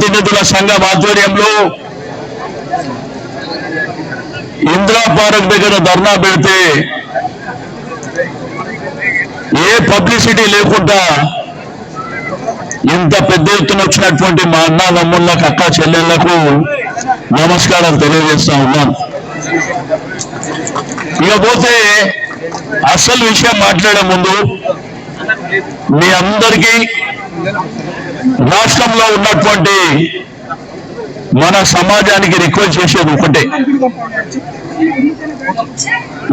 ప్రతినిధుల సంఘం ఆధ్వర్యంలో ఇందిరా పార్క్ దగ్గర ధర్నా పెడితే ఏ పబ్లిసిటీ లేకుండా ఇంత పెద్ద ఎత్తున వచ్చినటువంటి మా అన్న తమ్ముళ్ళకు అక్క చెల్లెళ్ళకు నమస్కారం తెలియజేస్తా ఉన్నాను. ఇకపోతే అసలు విషయం మాట్లాడే ముందు మీ అందరికీ రాష్ట్రంలో ఉన్నటువంటి మన సమాజానికి రిక్వెస్ట్ చేసేది ఒకటే.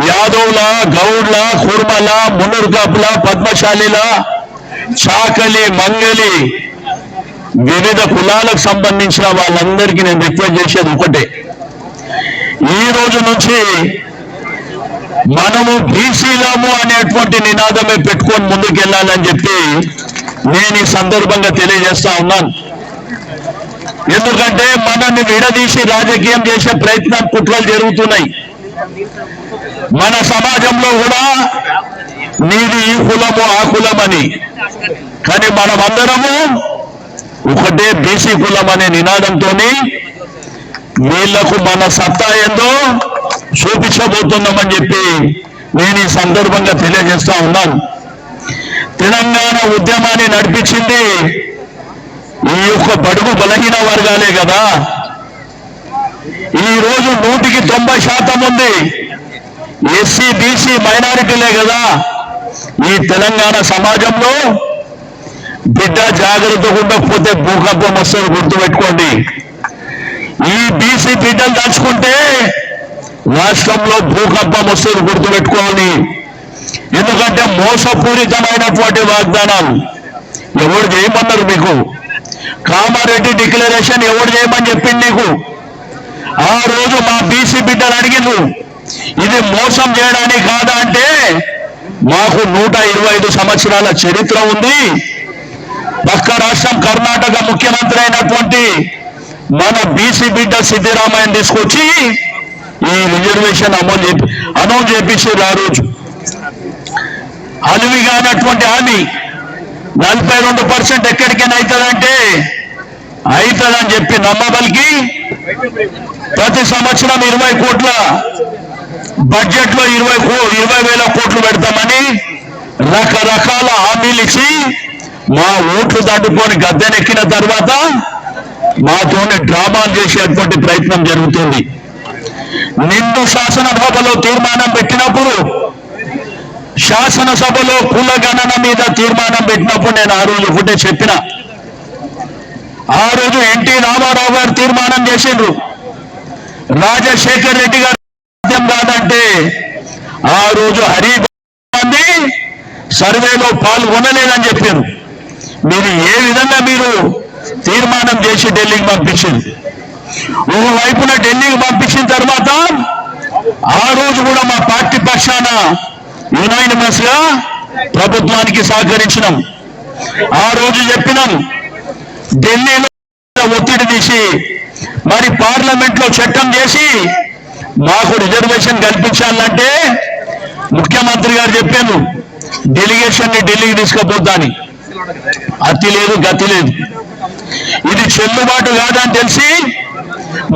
యాదవుల గౌడ్ల కుర్మల మునుర్కాపుల పద్మశాలిల చాకలి మంగలి వివిధ కులాలకు సంబంధించిన వాళ్ళందరికీ నేను రిక్వెస్ట్ చేసేది ఒకటే. ఈ రోజు నుంచి మనము బీసీలము అనేటువంటి నినాదమే పెట్టుకొని ముందుకెళ్ళాలని చెప్పి నేను ఈ సందర్భంగా తెలియజేస్తా ఉన్నాను. ఎందుకంటే మనల్ని విడదీసి రాజకీయం చేసే ప్రయత్నం కుట్రలు జరుగుతున్నాయి. మన సమాజంలో కూడా నీది ఈ కులము ఆ కులం అని కానీ మనమందరము ఒకటే బీసీ కులం అనే నినాదంతో వీళ్ళకు మన సత్తా ఏందో చూపించబోతున్నామని చెప్పి నేను ఈ సందర్భంగా తెలియజేస్తా ఉన్నాను. తెలంగాణ ఉద్యమాన్ని నడిపించింది ఈ యొక్క బడుగు బలహీన వర్గాలే కదా. ఈ రోజు నూటికి తొంభై శాతం ఉంది. ఎస్సీ బీసీ మైనారిటీలే కదా ఈ తెలంగాణ సమాజంలో. బిడ్డ జాగ్రత్తగా ఉండకపోతే భూకంపం వస్తుంది గుర్తుపెట్టుకోండి. ఈ బీసీ బిడ్డలు దాచుకుంటే రాష్ట్రంలో భూకంపం వస్తుంది గుర్తుపెట్టుకోవాలి ఎందుకంటే మోసపూరితమైనటువంటి వాగ్దానాలు ఎవడు చేయమన్నారు మీకు? కామారెడ్డి డిక్లరేషన్ ఎవడు చేయమని చెప్పింది నీకు? ఆ రోజు మా బీసీ బిడ్డలు అడిగిండ్రు ఇది మోసం చేయడానికి కాదా అంటే మాకు నూట ఇరవై ఐదు సంవత్సరాల చరిత్ర ఉంది. పక్క రాష్ట్రం కర్ణాటక ముఖ్యమంత్రి అయినటువంటి మన బీసీ బిడ్డ సిద్ధిరామయ్య తీసుకొచ్చి ఈ రిజర్వేషన్ అమలు చేపి అనౌన్స్ చేపించారు ఆ రోజు అలివి అన్నటువంటి హామీ నలభై రెండు పర్సెంట్ ఎక్కడికైనా అవుతుందంటే అవుతుందని చెప్పి నమ్మబలికి ప్రతి సంవత్సరం ఇరవై కోట్ల బడ్జెట్లో ఇరవై ఇరవై వేల కోట్లు పెడతామని రకరకాల హామీలు ఇచ్చి మా ఓట్లు దాటుకొని గద్దెనెక్కిన తర్వాత మాతోనే డ్రామాలు చేసేటువంటి ప్రయత్నం జరుగుతుంది. నిండు శాసనసభలో తీర్మానం పెట్టినప్పుడు శాసనసభలో కుల గణన మీద తీర్మానం పెట్టినప్పుడు నేను ఆ రోజు ఒకటే చెప్పిన. ఆ రోజు ఎన్టీ రామారావు గారు తీర్మానం చేసిండ్రు. రాజశేఖర్ రెడ్డి గారు సాధ్యం కాదంటే ఆ రోజు హరి గాంధీ సర్వేలో పాల్గొనలేదని చెప్పారు. మీరు ఏ విధంగా మీరు తీర్మానం చేసి ఢిల్లీకి పంపించింది వైపున ఢిల్లీకి పంపించిన తర్వాత ఆ రోజు కూడా మా పార్టీ పక్షాన యునైనమస్గా ప్రభుత్వానికి సహకరించినాం. ఆ రోజు చెప్పినాం ఢిల్లీలో ఒత్తిడి తీసి మరి పార్లమెంట్లో చట్టం చేసి మాకు రిజర్వేషన్ కల్పించాలంటే ముఖ్యమంత్రి గారు చెప్పాను డెలిగేషన్ని ఢిల్లీకి తీసుకుపోతాని అతి లేదు గతి లేదు. ఇది చెల్లుబాటు కాదని తెలిసి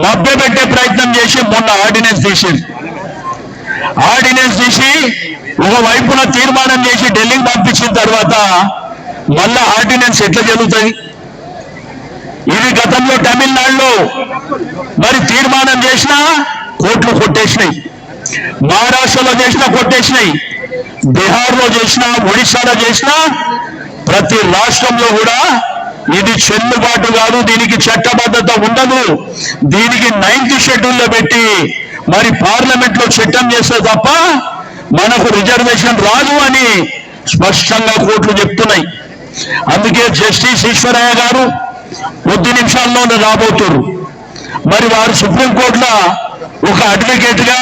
మభ్యపెట్టే ప్రయత్నం చేసి మొన్న ఆర్డినెన్స్ తీసింది ఆర్డినెన్స్ తీసి ఒక వైపున తీర్మానం చేసి ఢిల్లీకి పంపించిన తర్వాత మళ్ళా ఆర్డినెన్స్ ఎట్లా జరుగుతుంది? ఇది గతంలో తమిళనాడులో మరి తీర్మానం చేసినా కోర్టులు కొట్టేసినాయి. మహారాష్ట్రలో చేసినా కొట్టేసినాయి. బీహార్లో చేసినా ఒడిశాలో చేసినా ప్రతి రాష్ట్రంలో కూడా ఇది చెల్లుబాటు కాదు దీనికి చట్టబద్ధత ఉండదు. దీనికి నైన్త్ షెడ్యూల్లో పెట్టి మరి పార్లమెంట్లో చట్టం చేస్తే తప్ప మనకు రిజర్వేషన్ రాదు అని స్పష్టంగా కోర్టులు చెప్తున్నాయి. అందుకే జస్టిస్ ఈశ్వరయ్య గారు కొద్ది నిమిషాల్లోనే రాబోతున్నారు మరి వారు సుప్రీంకోర్టులో ఒక అడ్వకేట్గా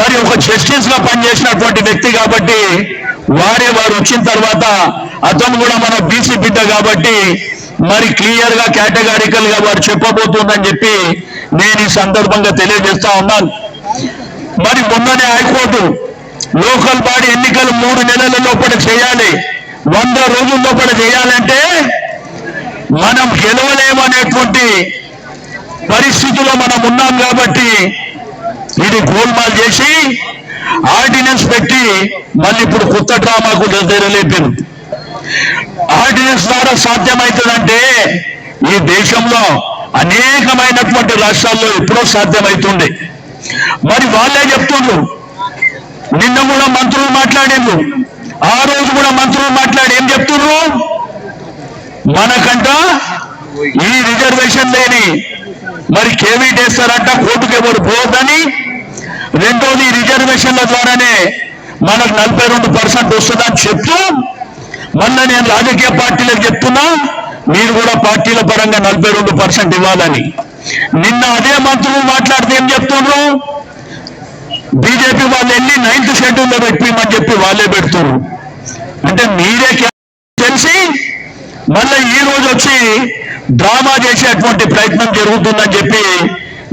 మరి ఒక జస్టిస్గా పనిచేసినటువంటి వ్యక్తి కాబట్టి వారే వారు వచ్చిన తర్వాత అతను కూడా మన బీసీ బిడ్డ కాబట్టి మరి క్లియర్గా కేటగారికల్గా వారు చెప్పబోతుందని చెప్పి నేను ఈ సందర్భంగా తెలియజేస్తా ఉన్నాను. మరి మొన్ననే హైకోర్టు లోకల్ బాడీ ఎన్నికలు మూడు నెలల లోపల చేయాలి. వంద రోజుల లోపల చేయాలంటే మనం గెలవలేమనేటువంటి పరిస్థితిలో మనం ఉన్నాం కాబట్టి ఇది గోల్మాల్ చేసి ఆర్డినెన్స్ పెట్టి మళ్ళీ ఇప్పుడు కొత్త డ్రామాకు తెరలేపారు ఆర్డినెన్స్ ద్వారా సాధ్యమవుతుందంటే ఈ దేశంలో అనేకమైనటువంటి రాష్ట్రాల్లో ఎప్పుడో సాధ్యమవుతుంది మరి వాళ్ళే చెప్తుండ్రు నిన్న కూడా మంత్రులు మాట్లాడిండ్రు. ఆ రోజు కూడా మంత్రులు మాట్లాడి ఏం చెప్తుండ్రు మనకంట ఈ రిజర్వేషన్ లేని మరి కేవీట్ వేస్తారంట కోర్టుకు ఎవరు పోవద్దని రెండోది రిజర్వేషన్ల ద్వారానే మనకు నలభై రెండు పర్సెంట్ వస్తుందని చెప్తూ మొన్న నేను రాజకీయ పార్టీలకు చెప్తున్నా మీరు కూడా పార్టీల పరంగా నలభై రెండు పర్సెంట్ ఇవ్వాలని. నిన్న అదే మంత్రులు మాట్లాడితే ఏం చెప్తుండ్రు బీజేపీ వాళ్ళు వెళ్ళి నైన్త్ షెడ్యూల్లో పెట్టిమని చెప్పి వాళ్ళే పెడుతున్నారు అంటే మీరే తెలిసి మళ్ళీ ఈ రోజు వచ్చి డ్రామా చేసేటువంటి ప్రయత్నం జరుగుతుందని చెప్పి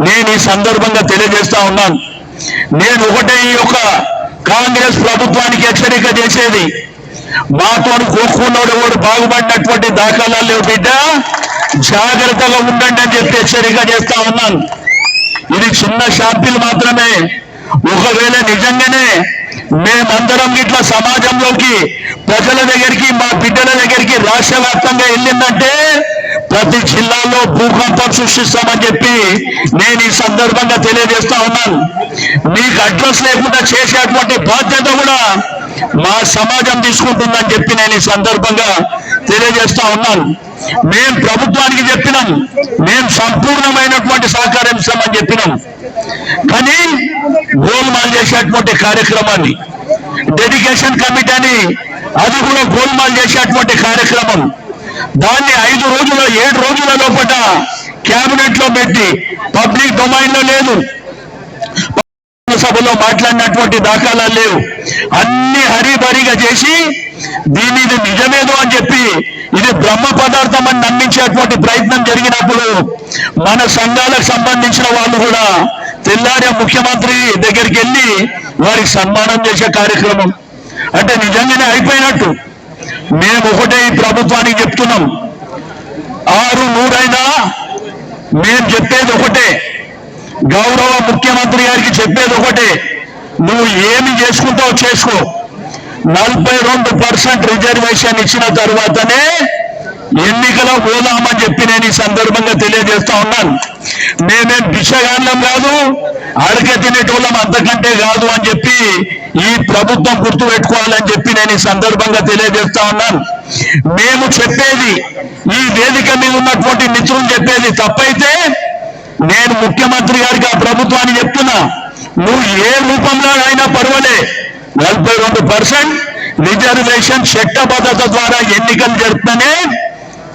నేను ఈ సందర్భంగా తెలియజేస్తా ఉన్నాను. నేను ఒకటే ఈ యొక్క కాంగ్రెస్ ప్రభుత్వానికి హెచ్చరిక చేసేది. మాతో కోక్కున్నోడు కూడా బాగుపడినటువంటి దాఖలాలు లేవు బిడ్డ. జాగ్రత్తగా ఉండండి అని చెప్పి హెచ్చరిక చేస్తా ఉన్నాను. ఇది చిన్న షాంపిల్ మాత్రమే. ఒకవేళ నిజంగానే మేమందరం ఇట్లా సమాజంలోకి ప్రజల దగ్గరికి మా బిడ్డల దగ్గరికి రాష్ట్ర వ్యాప్తంగా వెళ్ళిందంటే ప్రతి జిల్లాలో భూకంపం సృష్టిస్తామని చెప్పి నేను ఈ సందర్భంగా తెలియజేస్తా ఉన్నాను. మీకు అడ్రస్ లేకుండా చేసేటువంటి బాధ్యత కూడా మా సమాజం తీసుకుంటుందని చెప్పి నేను ఈ సందర్భంగా తెలియజేస్తా ఉన్నాను. మేం ప్రభుత్వానికి చెప్పినాం. మేం సంపూర్ణమైనటువంటి సహకారం ఇస్తామని చెప్పినాం. కానీ గోల్మాల్ చేసేటువంటి కార్యక్రమాన్ని డెడికేషన్ కమిటీ అని అది కూడా గోల్మాల్ చేసేటువంటి కార్యక్రమం దాన్ని ఐదు రోజుల ఏడు రోజుల లోపల క్యాబినెట్లో పెట్టి పబ్లిక్ డొమైన్లో లేదు. సభలో మాట్లాడినటువంటి దాఖలాలు లేవు. అన్ని హరిబరిగా చేసి దీని ఇది నిజమేదో అని చెప్పి ఇది బ్రహ్మ పదార్థం అని నమ్మించేటువంటి ప్రయత్నం జరిగినప్పుడు మన సంఘాలకు సంబంధించిన వాళ్ళు కూడా తెల్లారే ముఖ్యమంత్రి దగ్గరికి వెళ్ళి వారికి సన్మానం చేసే కార్యక్రమం. అంటే నిజంగానే అయిపోయినట్టు. మేము ఒకటే ఈ ప్రభుత్వానికి చెప్తున్నాం. ఆరు నూరైనా మేము చెప్పేది ఒకటే. గౌరవ ముఖ్యమంత్రి గారికి చెప్పేది ఒకటే నువ్వు ఏమి చేసుకుంటావు చేసుకో. నలభై రెండు పర్సెంట్ రిజర్వేషన్ ఇచ్చిన తర్వాతనే ఎన్నికలో పోదామని చెప్పి నేను ఈ సందర్భంగా తెలియజేస్తా ఉన్నాను. మేమేం భిక్షగాళ్ళం కాదు అడక తినేటోళ్ళం అంతకంటే కాదు అని చెప్పి ఈ ప్రభుత్వం గుర్తు పెట్టుకోవాలని చెప్పి నేను ఈ సందర్భంగా తెలియజేస్తా ఉన్నాను. మేము చెప్పేది ఈ వేదిక మీద ఉన్నటువంటి మిత్రులు చెప్పేది తప్పైతే నేను ముఖ్యమంత్రి గారికి ఆ ప్రభుత్వాన్ని చెప్తున్నా. నువ్వు ఏ రూపంలో అయినా పర్వాలే. నలభై రెండు పర్సెంట్ రిజర్వేషన్ చట్టబద్ధత ద్వారా ఎన్నికలు జరుపుతూనే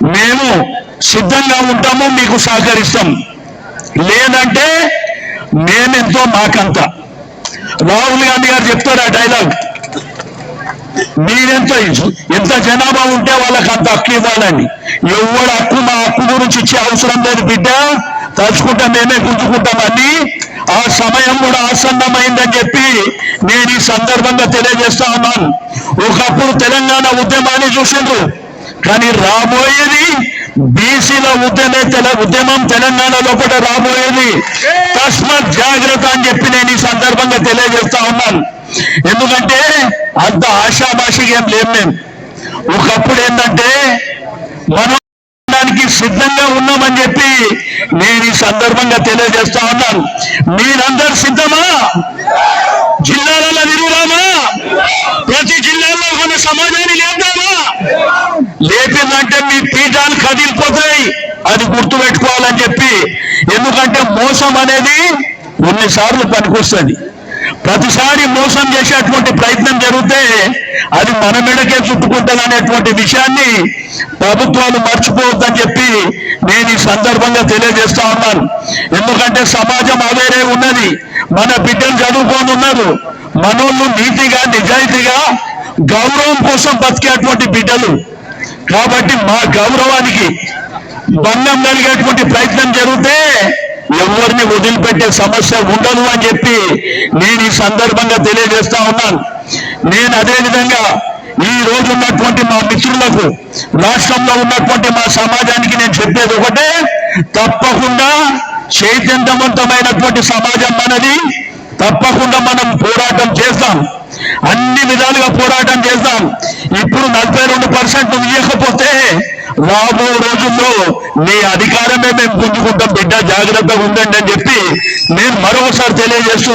మేము సిద్ధంగా ఉంటాము మీకు సహకరిస్తాం. లేదంటే మేమెంతో మాకంత. రాహుల్ గాంధీ గారు చెప్తారు ఆ డైలాగ్. మీరెంత ఎంత జనాభా ఉంటే వాళ్ళకి అంత హక్కు ఇవ్వాలని. ఎవడు హక్కు మా హక్కు గురించి ఇచ్చే అవసరం లేదు బిడ్డ. తలుచుకుంటా మేమే గుంజుకుంటామని ఆ సమయం కూడా ఆసన్నమైందని చెప్పి నేను ఈ సందర్భంగా తెలియజేస్తా ఉన్నాను. ఒకప్పుడు తెలంగాణ ఉద్యమాన్ని చూసిండ్రు. కానీ రాబోయేది బీసీల ఉద్యమే తెల ఉద్యమం తెలంగాణ లోపల రాబోయేది. తస్మత్ జాగ్రత్త అని చెప్పి నేను ఈ సందర్భంగా తెలియజేస్తా ఉన్నాను. ఎందుకంటే అంత ఆశాభాషిగా ఏం లేం మేము ఒకప్పుడు ఏంటంటే మనం దానికి సిద్ధంగా ఉన్నామని చెప్పి నేను ఈ సందర్భంగా తెలియజేస్తా ఉన్నాను. మీరందరు సిద్ధమా? జిల్లాలలో తిరుగుదామా ప్రతి జిల్లాలో మన సమాజాన్ని లేద్దామా లేపిందంటే మీ పీఠాలు కదిలిపోతాయి అది గుర్తు పెట్టుకోవాలని చెప్పి. ఎందుకంటే మోసం అనేది కొన్నిసార్లు పనికొస్తుంది. ప్రతిసారి మోసం చేసేటువంటి ప్రయత్నం జరిగితే అది మన మెడకే చుట్టుకుంటుంది అనేటువంటి విషయాన్ని ప్రభుత్వాలు మర్చిపోవద్దని చెప్పి నేను ఈ సందర్భంగా తెలియజేస్తా ఉన్నాను. ఎందుకంటే సమాజం అవేరే ఉన్నది. మన బిడ్డలు చదువుకొని ఉన్నారు. మనోళ్ళు నీతిగా నిజాయితీగా గౌరవం కోసం బతికేటువంటి బిడ్డలు. కాబట్టి మా గౌరవానికి భంగం కలిగేటువంటి ప్రయత్నం జరిగితే ఎవరిని వదిలిపెట్టే సమస్య ఉండదు అని చెప్పి నేను ఈ సందర్భంగా తెలియజేస్తా ఉన్నాను. నేను అదే విధంగా ఈ రోజు ఉన్నటువంటి మా మిత్రులకు రాష్ట్రంలో ఉన్నటువంటి మా సమాజానికి నేను చెప్పేది ఒకటే తప్పకుండా చైతన్యవంతమైనటువంటి సమాజం మనది తప్పకుండా మనం పోరాటం చేస్తాం. అన్ని విధాలుగా పోరాటం చేస్తాం. ఇప్పుడు నలభై రెండు పర్సెంట్ ఇవ్వకపోతే రాబో రోజుల్లో మీ అధికారమే మేము పుంజుకుంటాం బిడ్డ జాగ్రత్తగా ఉండండి అని చెప్పి నేను మరొకసారి తెలియజేస్తూ